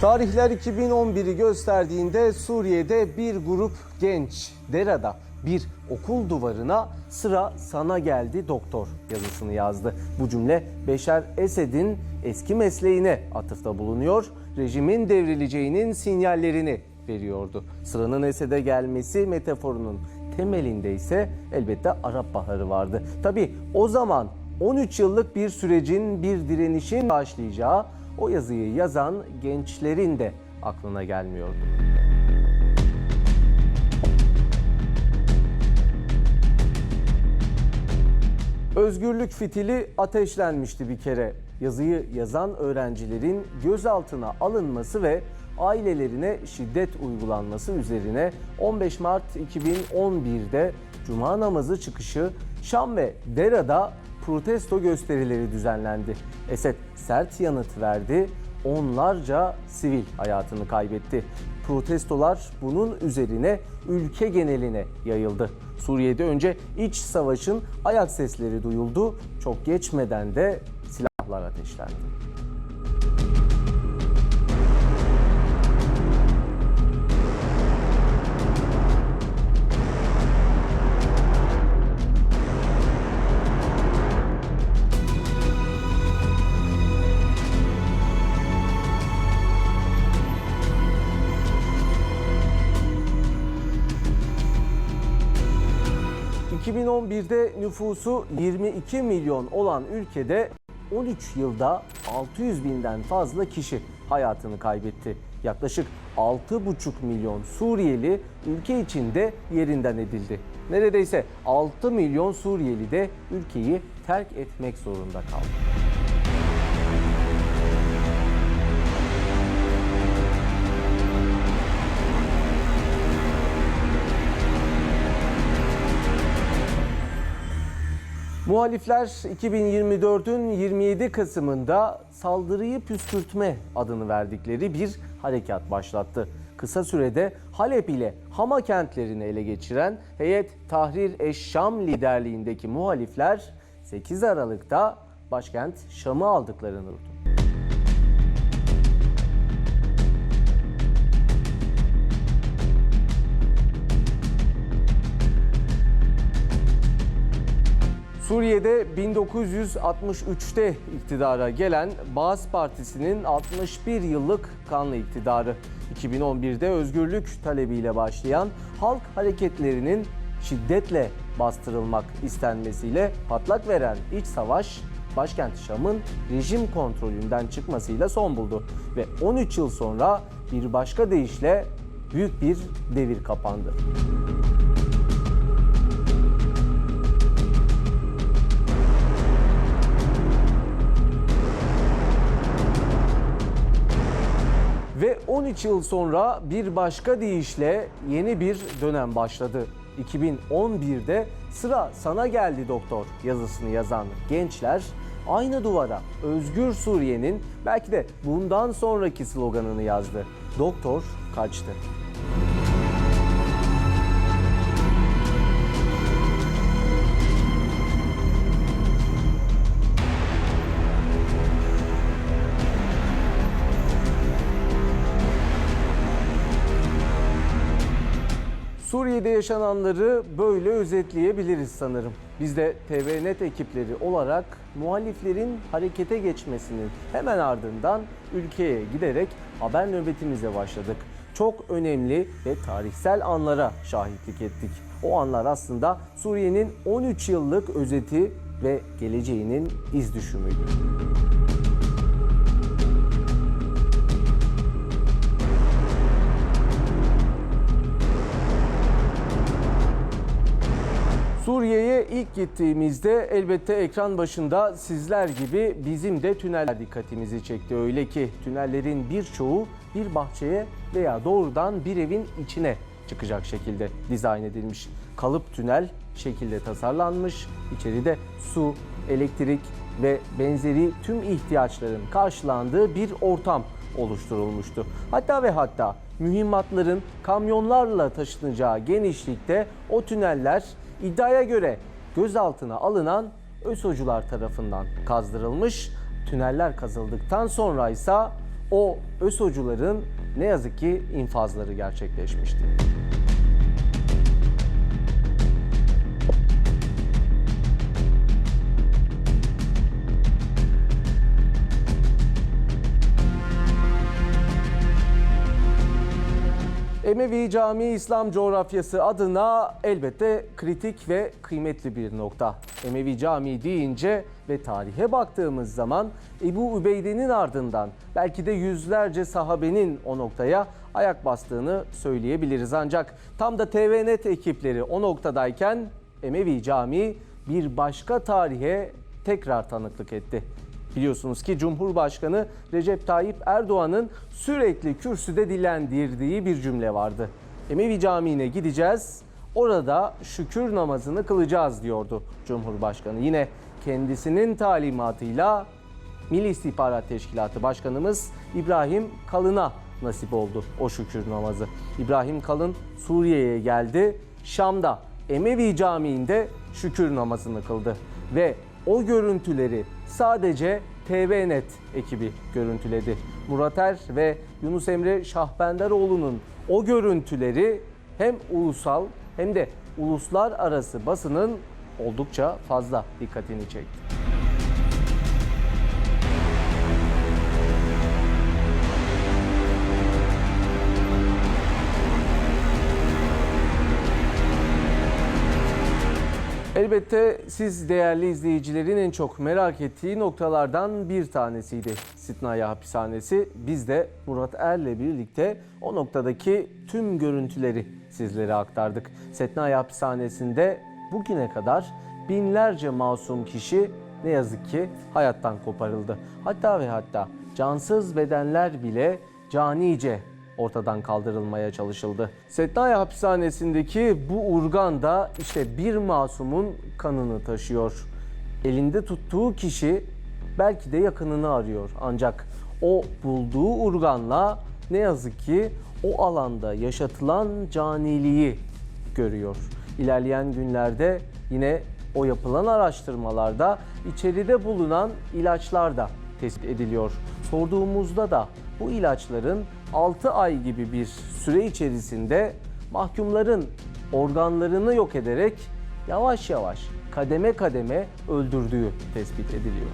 Tarihler 2011'i gösterdiğinde Suriye'de bir grup genç Dera'da bir okul duvarına sıra sana geldi doktor yazısını yazdı. Bu cümle Beşer Esed'in eski mesleğine atıfta bulunuyor. Rejimin devrileceğinin sinyallerini veriyordu. Sıranın Esed'e gelmesi metaforunun temelinde ise elbette Arap Baharı vardı. Tabi o zaman 13 yıllık bir sürecin bir direnişin başlayacağı o yazıyı yazan gençlerin de aklına gelmiyordu. Özgürlük fitili ateşlenmişti bir kere. Yazıyı yazan öğrencilerin gözaltına alınması ve ailelerine şiddet uygulanması üzerine 15 Mart 2011'de Cuma namazı çıkışı Şam ve Dera'da protesto gösterileri düzenlendi. Esed sert yanıt verdi, onlarca sivil hayatını kaybetti. Protestolar bunun üzerine ülke geneline yayıldı. Suriye'de önce iç savaşın ayak sesleri duyuldu. Çok geçmeden de silahlar ateşlendi. ...2011'de nüfusu 22 milyon olan ülkede 13 yılda 600 binden fazla kişi hayatını kaybetti. Yaklaşık 6,5 milyon Suriyeli ülke içinde yerinden edildi. Neredeyse 6 milyon Suriyeli de ülkeyi terk etmek zorunda kaldı. Muhalifler 2024'ün 27 Kasım'ında saldırıyı püskürtme adını verdikleri bir harekat başlattı. Kısa sürede Halep ile Hama kentlerini ele geçiren Heyet Tahrir Eş-Şam liderliğindeki muhalifler 8 Aralık'ta başkent Şam'ı aldıklarını duyurdu. Suriye'de 1963'te iktidara gelen Baas Partisi'nin 61 yıllık kanlı iktidarı. 2011'de özgürlük talebiyle başlayan halk hareketlerinin şiddetle bastırılmak istenmesiyle patlak veren iç savaş başkent Şam'ın rejim kontrolünden çıkmasıyla son buldu ve 13 yıl sonra bir başka deyişle büyük bir devir kapandı. Ve 13 yıl sonra bir başka deyişle yeni bir dönem başladı. 2011'de sıra sana geldi doktor yazısını yazan gençler aynı duvara Özgür Suriye'nin belki de bundan sonraki sloganını yazdı. Doktor kaçtı. Suriye'de yaşananları böyle özetleyebiliriz sanırım. Biz de TVNet ekipleri olarak muhaliflerin harekete geçmesinin hemen ardından ülkeye giderek haber nöbetimize başladık. Çok önemli ve tarihsel anlara şahitlik ettik. O anlar aslında Suriye'nin 13 yıllık özeti ve geleceğinin iz düşümüydü. Suriye'ye ilk gittiğimizde elbette ekran başında sizler gibi bizim de tüneller dikkatimizi çekti. Öyle ki tünellerin birçoğu bir bahçeye veya doğrudan bir evin içine çıkacak şekilde dizayn edilmiş. Kalıp tünel şekilde tasarlanmış. İçeride su, elektrik ve benzeri tüm ihtiyaçların karşılandığı bir ortam oluşturulmuştu. Hatta ve hatta mühimmatların kamyonlarla taşınacağı genişlikte o tüneller iddiaya göre gözaltına alınan ÖSO'cular tarafından kazdırılmış. Tüneller kazıldıktan sonra ise o ÖSO'cuların ne yazık ki infazları gerçekleşmişti. Emevi Camii İslam coğrafyası adına elbette kritik ve kıymetli bir nokta. Emevi Camii deyince ve tarihe baktığımız zaman Ebu Übeyde'nin ardından belki de yüzlerce sahabenin o noktaya ayak bastığını söyleyebiliriz. Ancak tam da TVNet ekipleri o noktadayken Emevi Camii bir başka tarihe tekrar tanıklık etti. Biliyorsunuz ki Cumhurbaşkanı Recep Tayyip Erdoğan'ın sürekli kürsüde dilendirdiği bir cümle vardı. Emevi Camii'ne gideceğiz, orada şükür namazını kılacağız diyordu Cumhurbaşkanı. Yine kendisinin talimatıyla Milli İstihbarat Teşkilatı Başkanımız İbrahim Kalın'a nasip oldu o şükür namazı. İbrahim Kalın Suriye'ye geldi. Şam'da Emevi Camii'nde şükür namazını kıldı ve o görüntüleri sadece TVNet ekibi görüntüledi. Murat Er ve Yunus Emre Şahbenderoğlu'nun o görüntüleri hem ulusal hem de uluslararası basının oldukça fazla dikkatini çekti. Elbette siz değerli izleyicilerin en çok merak ettiği noktalardan bir tanesiydi Sitnaya Hapishanesi. Biz de Murat Er'le birlikte o noktadaki tüm görüntüleri sizlere aktardık. Sitnaya Hapishanesi'nde bugüne kadar binlerce masum kişi ne yazık ki hayattan koparıldı. Hatta ve hatta cansız bedenler bile canice ortadan kaldırılmaya çalışıldı. Setnaya hapishanesindeki bu urgan da işte bir masumun kanını taşıyor. Elinde tuttuğu kişi belki de yakınını arıyor. Ancak o bulduğu urganla ne yazık ki o alanda yaşatılan caniliği görüyor. İlerleyen günlerde yine o yapılan araştırmalarda içeride bulunan ilaçlar da tespit ediliyor. Sorduğumuzda da bu ilaçların 6 ay gibi bir süre içerisinde mahkumların organlarını yok ederek yavaş yavaş kademe kademe öldürdüğü tespit ediliyor.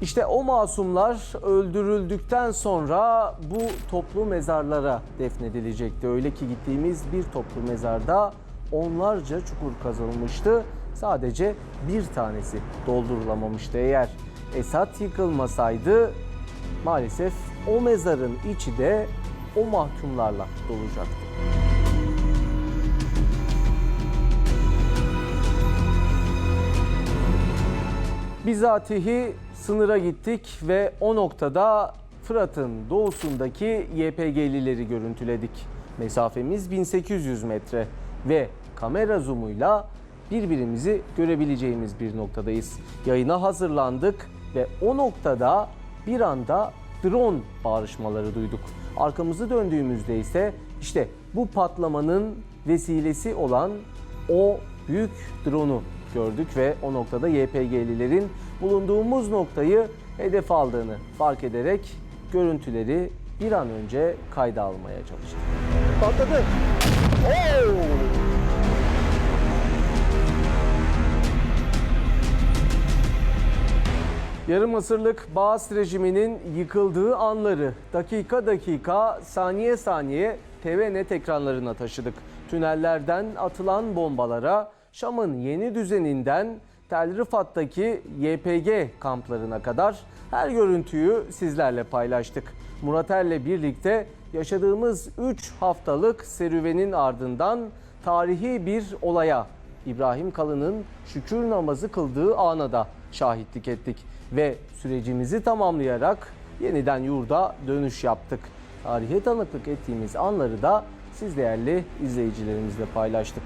İşte o masumlar öldürüldükten sonra bu toplu mezarlara defnedilecekti. Öyle ki gittiğimiz bir toplu mezarda onlarca çukur kazılmıştı. Sadece bir tanesi doldurulamamıştı. Eğer Esat yıkılmasaydı maalesef o mezarın içi de o mahkumlarla dolacaktı. Bizatihi sınıra gittik ve o noktada Fırat'ın doğusundaki YPG'lileri görüntüledik. Mesafemiz 1800 metre ve kamera zoomuyla birbirimizi görebileceğimiz bir noktadayız. Yayına hazırlandık ve o noktada bir anda drone bağrışmaları duyduk. Arkamızı döndüğümüzde ise işte bu patlamanın vesilesi olan o büyük drone'u gördük ve o noktada YPG'lilerin bulunduğumuz noktayı hedef aldığını fark ederek görüntüleri bir an önce kayda almaya çalıştık. Patladı. Oo! Yarım asırlık Baas rejiminin yıkıldığı anları dakika dakika, saniye saniye TVNet ekranlarına taşıdık. Tünellerden atılan bombalara, Şam'ın yeni düzeninden Tel Rifat'taki YPG kamplarına kadar her görüntüyü sizlerle paylaştık. Murat Er'le birlikte yaşadığımız 3 haftalık serüvenin ardından tarihi bir olaya İbrahim Kalın'ın şükür namazı kıldığı ana da şahitlik ettik ve sürecimizi tamamlayarak yeniden yurda dönüş yaptık. Tarihe tanıklık ettiğimiz anları da siz değerli izleyicilerimizle paylaştık.